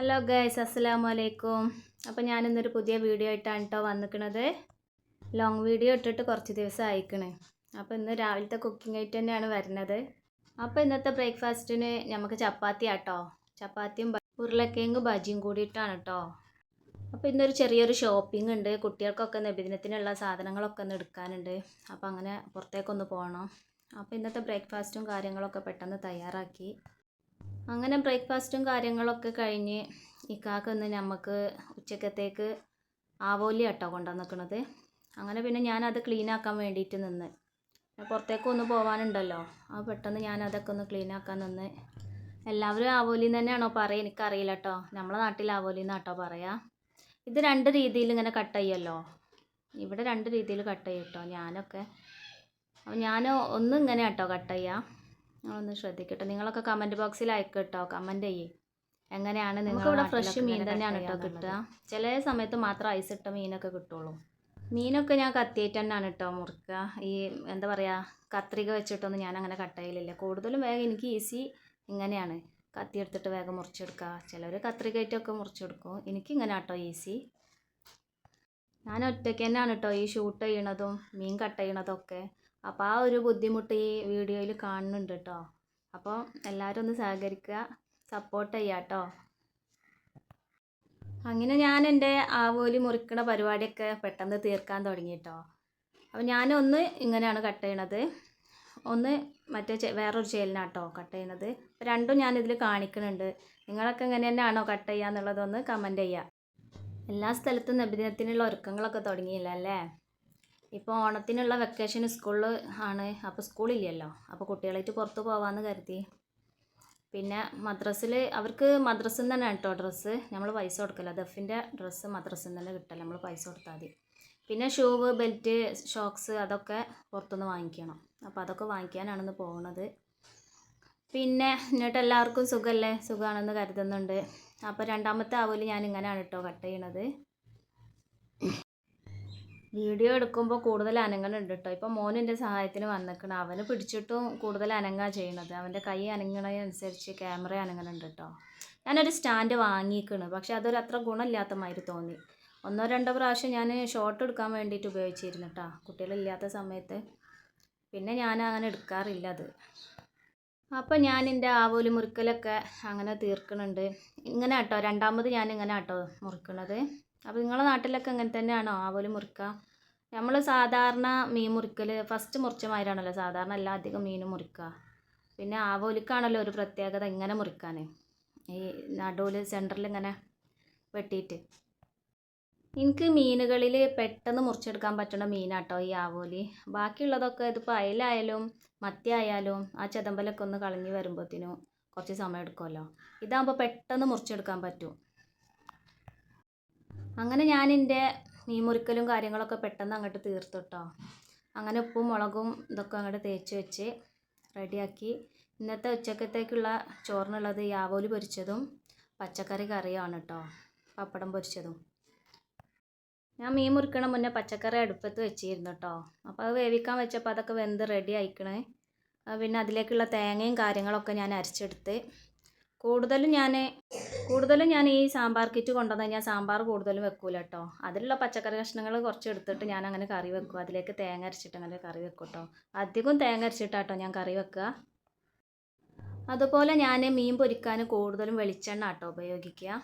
Hello guys അസ്സലാമു അലൈക്കും അപ്പോൾ ഞാനിന്നൊരു പുതിയ വീഡിയോ ആയിട്ടാണ് കേട്ടോ വന്നിക്കണത്. ലോങ് വീഡിയോ ഇട്ടിട്ട് കുറച്ച് ദിവസം അയക്കണേ അപ്പോൾ ഇന്ന് രാവിലത്തെ കുക്കിംഗ് ആയിട്ട് തന്നെയാണ് വരുന്നത്. അപ്പോൾ ഇന്നത്തെ ബ്രേക്ക്ഫാസ്റ്റിന് നമുക്ക് ചപ്പാത്തി ആട്ടോ. ചപ്പാത്തിയും ഉരുളക്കിഴങ്ങ് ബജിയും കൂടിയിട്ടാണ് കേട്ടോ അപ്പോൾ ഇന്നൊരു ചെറിയൊരു ഷോപ്പിംഗ് ഉണ്ട്. കുട്ടികൾക്കൊക്കെ നിബിദിനത്തിനുള്ള സാധനങ്ങളൊക്കെ ഒന്ന് എടുക്കാനുണ്ട്. അപ്പോൾ അങ്ങനെ പുറത്തേക്കൊന്ന് പോകണം അപ്പോൾ ഇന്നത്തെ ബ്രേക്ക്ഫാസ്റ്റും കാര്യങ്ങളൊക്കെ പെട്ടെന്ന് തയ്യാറാക്കി. അങ്ങനെ ബ്രേക്ക്ഫാസ്റ്റും കാര്യങ്ങളൊക്കെ കഴിഞ്ഞ് ഇക്കാക്കൊന്ന് നമുക്ക് ഉച്ചക്കത്തേക്ക് ആവോലി കേട്ടോ കൊണ്ടുവന്നിക്കണത്. അങ്ങനെ പിന്നെ ഞാനത് ക്ലീൻ ആക്കാൻ വേണ്ടിയിട്ട് നിന്ന് പുറത്തേക്ക് ഒന്ന് പോകാനുണ്ടല്ലോ അപ്പോൾ പെട്ടെന്ന് ഞാനതൊക്കെ ഒന്ന് ക്ലീൻ ആക്കാൻ നിന്ന്. എല്ലാവരും ആവോലി തന്നെയാണോ പറയുക എനിക്കറിയില്ല കേട്ടോ നമ്മളെ നാട്ടിൽ ആവോലി എന്നാട്ടോ പറയാ. ഇത് രണ്ട് രീതിയിൽ ഇങ്ങനെ കട്ട് ചെയ്യല്ലോ. ഇവിടെ രണ്ട് രീതിയിൽ കട്ട് ചെയ്യും കേട്ടോ ഞാനൊക്കെ. അപ്പോൾ ഞാൻ ഒന്ന് ഇങ്ങനെ കേട്ടോ കട്ട് ചെയ്യാം. നിങ്ങളൊന്ന് ശ്രദ്ധിക്കട്ടെ. നിങ്ങളൊക്കെ കമന്റ് ബോക്സിൽ അയക്കും കേട്ടോ കമന്റ് ചെയ്യേ. എങ്ങനെയാണ് നിങ്ങൾക്ക് ഇവിടെ ഫ്രഷ് മീൻ തന്നെയാണ് കേട്ടോ കിട്ടുക. ചില സമയത്ത് മാത്രം ഐസ് ഇട്ട മീനൊക്കെ കിട്ടുള്ളൂ. മീനൊക്കെ ഞാൻ കത്തിയിട്ട് തന്നെയാണ് കേട്ടോ മുറിക്കുക. ഈ എന്താ പറയുക കത്രിക വെച്ചിട്ടൊന്നും ഞാൻ അങ്ങനെ കട്ട് ചെയ്യലില്ല. കൂടുതലും വേഗം എനിക്ക് ഈസി ഇങ്ങനെയാണ്. കത്തി എടുത്തിട്ട് വേഗം മുറിച്ചെടുക്കുക. ചിലർ കത്രികയായിട്ടൊക്കെ മുറിച്ചെടുക്കും. എനിക്കിങ്ങനെ കേട്ടോ ഈസി ഞാൻ ഒറ്റയ്ക്ക് തന്നെയാണ് കേട്ടോ ഈ ഷൂട്ട് ചെയ്യണതും മീൻ കട്ട് ചെയ്യണതും ഒക്കെ അപ്പോൾ ആ ഒരു ബുദ്ധിമുട്ട് ഈ വീഡിയോയിൽ കാണുന്നുണ്ട് കേട്ടോ അപ്പോൾ എല്ലാവരും ഒന്ന് സഹകരിക്കുക സപ്പോർട്ട് ചെയ്യുക കേട്ടോ അങ്ങനെ ഞാൻ എന്റെ ആവോലി മുറിക്കണ പരിപാടിയൊക്കെ പെട്ടെന്ന് തീർക്കാൻ തുടങ്ങി കേട്ടോ അപ്പോൾ ഞാനൊന്ന് ഇങ്ങനെയാണ് കട്ട് ചെയ്യണത്. ഒന്ന് മറ്റേ വേറൊരു ചേലിനാട്ടോ കട്ട് ചെയ്യണത്. അപ്പോൾ രണ്ടും ഞാനിതിൽ കാണിക്കുന്നുണ്ട് നിങ്ങളൊക്കെ ഇങ്ങനെ തന്നെയാണോ കട്ട് ചെയ്യുക എന്നുള്ളതൊന്ന് കമന്റ് ചെയ്യുക എല്ലാ സ്ഥലത്തും നബിദിനത്തിനുള്ള ഒരുക്കങ്ങളൊക്കെ തുടങ്ങിയില്ല അല്ലേ? ഇപ്പോൾ ഓണത്തിനുള്ള വെക്കേഷൻ സ്കൂളിൽ ആണ്. അപ്പോൾ സ്കൂളില്ലല്ലോ അപ്പോൾ കുട്ടികളായിട്ട് പുറത്ത് പോകാമെന്ന് കരുതി. പിന്നെ മദ്രസ്സിൽ അവർക്ക് മദ്രസ്സിൽ നിന്ന് തന്നെ കേട്ടോ ഡ്രസ്സ് നമ്മൾ പൈസ കൊടുക്കില്ല ദഫിന്റെ ഡ്രസ്സ് മദ്രസ്സിൽ നിന്ന് തന്നെ കിട്ടില്ല നമ്മൾ പൈസ കൊടുത്താൽ മതി. പിന്നെ ഷൂവ് ബെൽറ്റ് ഷോക്സ് അതൊക്കെ പുറത്തുനിന്ന് വാങ്ങിക്കണം. അപ്പോൾ അതൊക്കെ വാങ്ങിക്കാനാണെന്ന് പോകുന്നത് പിന്നെ എന്നിട്ട് എല്ലാവർക്കും സുഖമല്ലേ സുഖമാണെന്ന് കരുതുന്നുണ്ട്. അപ്പോൾ രണ്ടാമത്തെ ആവൂൽ ഞാൻ ഇങ്ങനെയാണ് കേട്ടോ കട്ട് ചെയ്യണത്. വീഡിയോ എടുക്കുമ്പോൾ കൂടുതൽ അനങ്ങണുണ്ട് കേട്ടോ ഇപ്പോൾ മോൻ എന്റെ സഹായത്തിന് വന്നിക്കണം. അവന് പിടിച്ചിട്ടും കൂടുതൽ അനങ്ങാ ചെയ്യണത്. അവന്റെ കൈ അനങ്ങണതനുസരിച്ച് ക്യാമറ അനങ്ങണുണ്ട് കേട്ടോ ഞാനൊരു സ്റ്റാൻഡ് വാങ്ങിക്കണ് പക്ഷെ അതൊരു അത്ര ഗുണമില്ലാത്ത മാതിരി തോന്നി. ഒന്നോ രണ്ടോ പ്രാവശ്യം ഞാൻ ഷോട്ട് എടുക്കാൻ വേണ്ടിയിട്ട് ഉപയോഗിച്ചിരുന്നു കേട്ടോ കുട്ടികളില്ലാത്ത സമയത്ത്. പിന്നെ ഞാൻ അങ്ങനെ എടുക്കാറില്ല അത്. അപ്പോൾ ഞാൻ എന്റെ ആവോലി മുറിക്കലൊക്കെ അങ്ങനെ തീർക്കണുണ്ട്. ഇങ്ങനെ കേട്ടോ രണ്ടാമത് ഞാൻ ഇങ്ങനെ കേട്ടോ മുറിക്കണത്. അപ്പോൾ നിങ്ങളെ നാട്ടിലൊക്കെ അങ്ങനെ തന്നെയാണോ ആവോലി മുറിക്കുക നമ്മൾ സാധാരണ മീൻ മുറിക്കൽ ഫസ്റ്റ് മുറിച്ച മാതിരിയാണല്ലോ സാധാരണ എല്ലാ അധികം മീനും മുറിക്കുക പിന്നെ ആവോലിക്കാണല്ലോ ഒരു പ്രത്യേകത ഇങ്ങനെ മുറിക്കാൻ ഈ നടുവിൽ സെന്ററിൽ ഇങ്ങനെ വെട്ടിയിട്ട്. എനിക്ക് മീനുകളിൽ പെട്ടെന്ന് മുറിച്ചെടുക്കാൻ പറ്റുന്ന മീനാട്ടോ ഈ ആവോലി. ബാക്കിയുള്ളതൊക്കെ ഇതിപ്പോൾ അയലായാലും മത്തി ആയാലും ആ ചെതമ്പലൊക്കെ ഒന്ന് കളഞ്ഞ് വരുമ്പോഴത്തേനും കുറച്ച് സമയം എടുക്കുമല്ലോ ഇതാകുമ്പോൾ പെട്ടെന്ന് മുറിച്ചെടുക്കാൻ പറ്റും. അങ്ങനെ ഞാൻ എന്റെ മീൻ മുറിക്കലും കാര്യങ്ങളൊക്കെ പെട്ടെന്ന് അങ്ങോട്ട് തീർത്തു കേട്ടോ അങ്ങനെ ഉപ്പും മുളകും ഇതൊക്കെ അങ്ങോട്ട് തേച്ച് വെച്ച് റെഡിയാക്കി. ഇന്നത്തെ ഉച്ചക്കത്തേക്കുള്ള ചോറിനുള്ളത് യാവോലി പൊരിച്ചതും പച്ചക്കറി കറിയാണ് കേട്ടോ പപ്പടം പൊരിച്ചതും. ഞാൻ മീൻ മുറിക്കണ മുന്നേ പച്ചക്കറി അടുപ്പത്ത് വെച്ചിരുന്നു കേട്ടോ അപ്പോൾ അത് വേവിക്കാൻ വെച്ചപ്പോൾ അതൊക്കെ വെന്ത് റെഡി ആയിക്കണേ. പിന്നെ അതിലേക്കുള്ള തേങ്ങയും കാര്യങ്ങളൊക്കെ ഞാൻ അരച്ചെടുത്ത് കൂടുതലും ഞാൻ കൂടുതലും ഞാൻ ഈ സാമ്പാർ കിറ്റ് കൊണ്ടുവന്ന് കഴിഞ്ഞാൽ സാമ്പാർ കൂടുതലും വെക്കൂല കേട്ടോ അതിലുള്ള പച്ചക്കറി കഷ്ണങ്ങൾ കുറച്ച് എടുത്തിട്ട് ഞാൻ അങ്ങനെ കറി വെക്കും. അതിലേക്ക് തേങ്ങ അരച്ചിട്ട് അങ്ങനെ കറി വെക്കും കേട്ടോ അധികം തേങ്ങ അരച്ചിട്ടാട്ടോ ഞാൻ കറി വെക്കുക. അതുപോലെ ഞാൻ മീൻ പൊരിക്കാൻ കൂടുതലും വെളിച്ചെണ്ണ കേട്ടോ ഉപയോഗിക്കുക.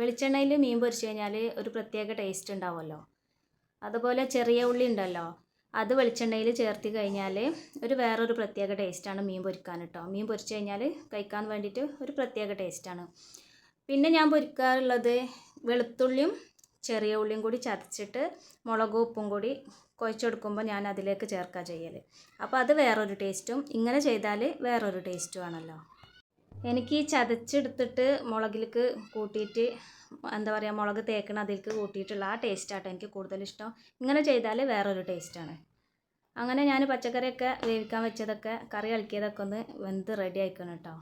വെളിച്ചെണ്ണയിൽ മീൻ പൊരിച്ചു കഴിഞ്ഞാൽ ഒരു പ്രത്യേക ടേസ്റ്റ് ഉണ്ടാവുമല്ലോ. അതുപോലെ ചെറിയ ഉള്ളി ഉണ്ടല്ലോ. അത് വെളിച്ചെണ്ണയിൽ ചേർത്ത് കഴിഞ്ഞാൽ ഒരു വേറൊരു പ്രത്യേക ടേസ്റ്റാണ് മീൻ പൊരിക്കാൻ കേട്ടോ. മീൻ പൊരിച്ച് കഴിഞ്ഞാൽ കഴിക്കാൻ വേണ്ടിയിട്ട് ഒരു പ്രത്യേക ടേസ്റ്റാണ്. പിന്നെ ഞാൻ പൊരിക്കാറുള്ളത് വെളുത്തുള്ളിയും ചെറിയ ഉള്ളിയും കൂടി ചതച്ചിട്ട് മുളകും ഉപ്പും കൂടി കുഴച്ചെടുക്കുമ്പോൾ ഞാൻ അതിലേക്ക് ചേർക്കുക ചെയ്യൽ അപ്പോൾ അത് വേറൊരു ടേസ്റ്റും ഇങ്ങനെ ചെയ്താൽ വേറൊരു ടേസ്റ്റും ആണല്ലോ. എനിക്ക് ഈ ചതച്ചെടുത്തിട്ട് മുളകിലേക്ക് കൂട്ടിയിട്ട് എന്താ പറയുക മുളക് തേക്കണ അതിലേക്ക് കൂട്ടിയിട്ടുള്ള ആ ടേസ്റ്റാട്ടോ എനിക്ക് കൂടുതലിഷ്ടം ഇങ്ങനെ ചെയ്താൽ വേറൊരു ടേസ്റ്റാണ് അങ്ങനെ ഞാൻ പച്ചക്കറിയൊക്കെ വേവിക്കാൻ വെച്ചതൊക്കെ കറി കളിക്കിയതൊക്കെ ഒന്ന് വെന്ത് റെഡി ആയിക്കണം കേട്ടോ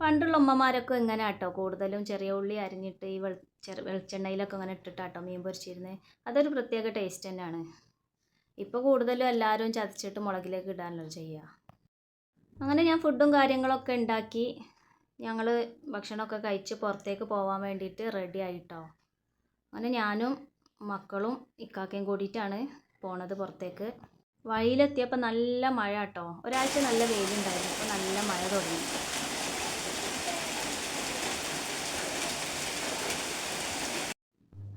പണ്ടുള്ള ഉമ്മമാരൊക്കെ ഇങ്ങനെ ആട്ടോ കൂടുതലും ചെറിയ ഉള്ളി അരിഞ്ഞിട്ട് ഈ വെളിച്ചെണ്ണയിലൊക്കെ ഇങ്ങനെ ഇട്ടിട്ടാട്ടോ മീൻ പൊരിച്ചിരുന്നത് അതൊരു പ്രത്യേക ടേസ്റ്റ് തന്നെയാണ്. ഇപ്പോൾ കൂടുതലും എല്ലാവരും ചതച്ചിട്ട് മുളകിലേക്ക് ഇടാനല്ലോ ചെയ്യുക അങ്ങനെ ഞാൻ ഫുഡും കാര്യങ്ങളൊക്കെ ഉണ്ടാക്കി ഞങ്ങൾ ഭക്ഷണമൊക്കെ കഴിച്ച് പുറത്തേക്ക് പോകാൻ വേണ്ടിയിട്ട് റെഡി ആയിട്ടോ. അങ്ങനെ ഞാനും മക്കളും ഇക്കാക്കയും കൂടിയിട്ടാണ് പോണത് പുറത്തേക്ക്. വഴിയിലെത്തിയപ്പോൾ നല്ല മഴ കേട്ടോ ഒരാഴ്ച നല്ല വെയിലുണ്ടായിരുന്നു. അപ്പോൾ നല്ല മഴ തുടങ്ങി.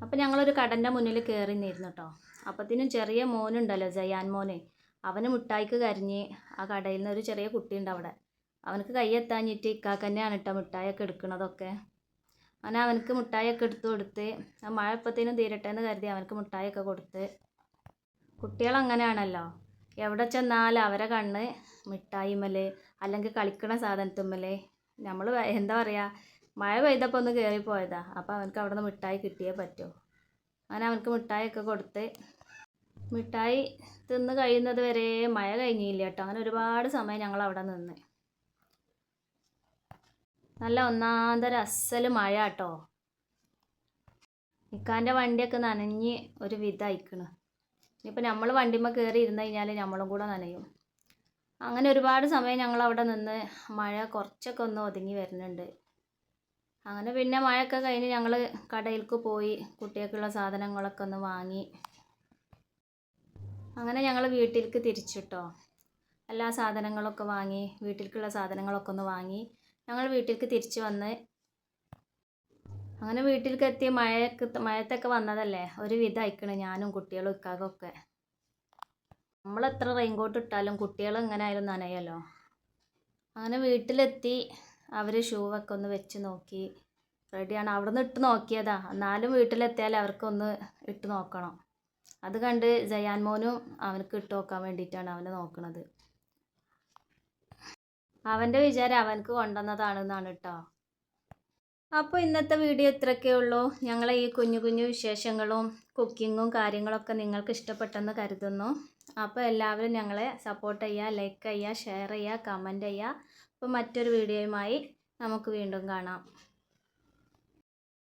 അപ്പോൾ ഞങ്ങളൊരു കടന്റെ മുന്നിൽ കയറി നിന്നിരുന്നു കേട്ടോ അപ്പത്തിനും ചെറിയ മോനുണ്ടല്ലോ ജയാൻ മോനെ. അവന് മിഠായിക്ക് കരഞ്ഞ് ആ കടയിൽ നിന്ന് ഒരു ചെറിയ കുട്ടിയുണ്ട് അവിടെ. അവനക്ക് കൈയെത്താഞ്ഞിട്ട് ഇക്കാക്കന്നെയാണ് കേട്ടോ മിഠായിയൊക്കെ എടുക്കണതൊക്കെ. അങ്ങനെ അവനക്ക് മിഠായിയൊക്കെ എടുത്തു കൊടുത്ത് ആ മഴ തീരട്ടെ എന്ന് കരുതി അവനക്ക് മിഠായിയൊക്കെ കൊടുത്ത്. കുട്ടികൾ അങ്ങനെയാണല്ലോ എവിടെ ചെന്നാലും അവരെ കണ്ണ് മിഠായിമ്മൽ അല്ലെങ്കിൽ കളിക്കണ സാധനത്തുമ്മൽ നമ്മൾ എന്താ പറയുക മഴ പെയ്തപ്പോൾ ഒന്ന് കയറിപ്പോയതാ അപ്പോൾ അവനക്ക് അവിടെ നിന്ന് മിഠായി കിട്ടിയേ പറ്റൂ. അങ്ങനെ അവനക്ക് മിഠായിയൊക്കെ കൊടുത്ത് മിഠായി തിന്ന് കഴിയുന്നത് വരെ മഴ കഴിഞ്ഞില്ല കേട്ടോ. അങ്ങനെ ഒരുപാട് സമയം ഞങ്ങൾ അവിടെ നിന്ന്. നല്ല ഒന്നാന്തര അസ്സൽ മഴ കേട്ടോ ഇക്കാന്റെ വണ്ടിയൊക്കെ നനഞ്ഞ് ഒരു വിധമായിക്കണ്. ഇനിയിപ്പോൾ നമ്മൾ വണ്ടിമ്മ കയറി ഇരുന്ന് കഴിഞ്ഞാൽ നമ്മളും കൂടെ നനയും. അങ്ങനെ ഒരുപാട് സമയം ഞങ്ങൾ അവിടെ നിന്ന് മഴ കുറച്ചൊക്കെ ഒന്ന് ഒതുങ്ങി വരുന്നുണ്ട്. അങ്ങനെ പിന്നെ മഴയൊക്കെ കഴിഞ്ഞ് ഞങ്ങൾ കടയിലേക്ക് പോയി കുട്ടികൾക്കുള്ള സാധനങ്ങളൊക്കെ ഒന്ന് വാങ്ങി. അങ്ങനെ ഞങ്ങൾ വീട്ടിലേക്ക് തിരിച്ചിട്ടോ. എല്ലാ സാധനങ്ങളൊക്കെ വാങ്ങി വീട്ടിലേക്കുള്ള സാധനങ്ങളൊക്കെ ഒന്ന് വാങ്ങി. ഞങ്ങൾ വീട്ടിലേക്ക് തിരിച്ചു വന്ന് അങ്ങനെ വീട്ടിലേക്ക് എത്തി മഴക്ക് മഴത്തൊക്കെ വന്നതല്ലേ? ഒരു വിധം അയക്കണ് ഞാനും കുട്ടികളും ഇക്കാകൊക്കെ നമ്മൾ എത്ര റെയിൻകോട്ട് ഇട്ടാലും കുട്ടികൾ ഇങ്ങനെ ആയാലും നനയല്ലോ. അങ്ങനെ വീട്ടിലെത്തി അവർ ഷൂവൊക്കെ ഒന്ന് വെച്ച് നോക്കി റെഡിയാണ് അവിടെ നിന്ന് ഇട്ട് നോക്കിയതാ. എന്നാലും വീട്ടിലെത്തിയാൽ അവർക്കൊന്ന് ഇട്ട് നോക്കണം. അത് കണ്ട് ജയാൻ മോനും അവനക്ക് ഇട്ട് നോക്കാൻ വേണ്ടിയിട്ടാണ് അവനെ നോക്കണത്. അവന്റെ വിചാരം അവനക്ക് കൊണ്ടുവന്നതാണെന്നാണ് കേട്ടോ അപ്പോൾ ഇന്നത്തെ വീഡിയോ ഇത്രയൊക്കെ ഉള്ളൂ. ഞങ്ങളെ ഈ കുഞ്ഞു കുഞ്ഞു വിശേഷങ്ങളും കുക്കിങ്ങും കാര്യങ്ങളൊക്കെ നിങ്ങൾക്ക് ഇഷ്ടപ്പെട്ടെന്ന് കരുതുന്നു. അപ്പോൾ എല്ലാവരും ഞങ്ങളെ സപ്പോർട്ട് ചെയ്യുക ലൈക്ക് ചെയ്യുക ഷെയർ ചെയ്യുക കമന്റ് ചെയ്യുക. അപ്പോൾ മറ്റൊരു വീഡിയോയുമായി നമുക്ക് വീണ്ടും കാണാം.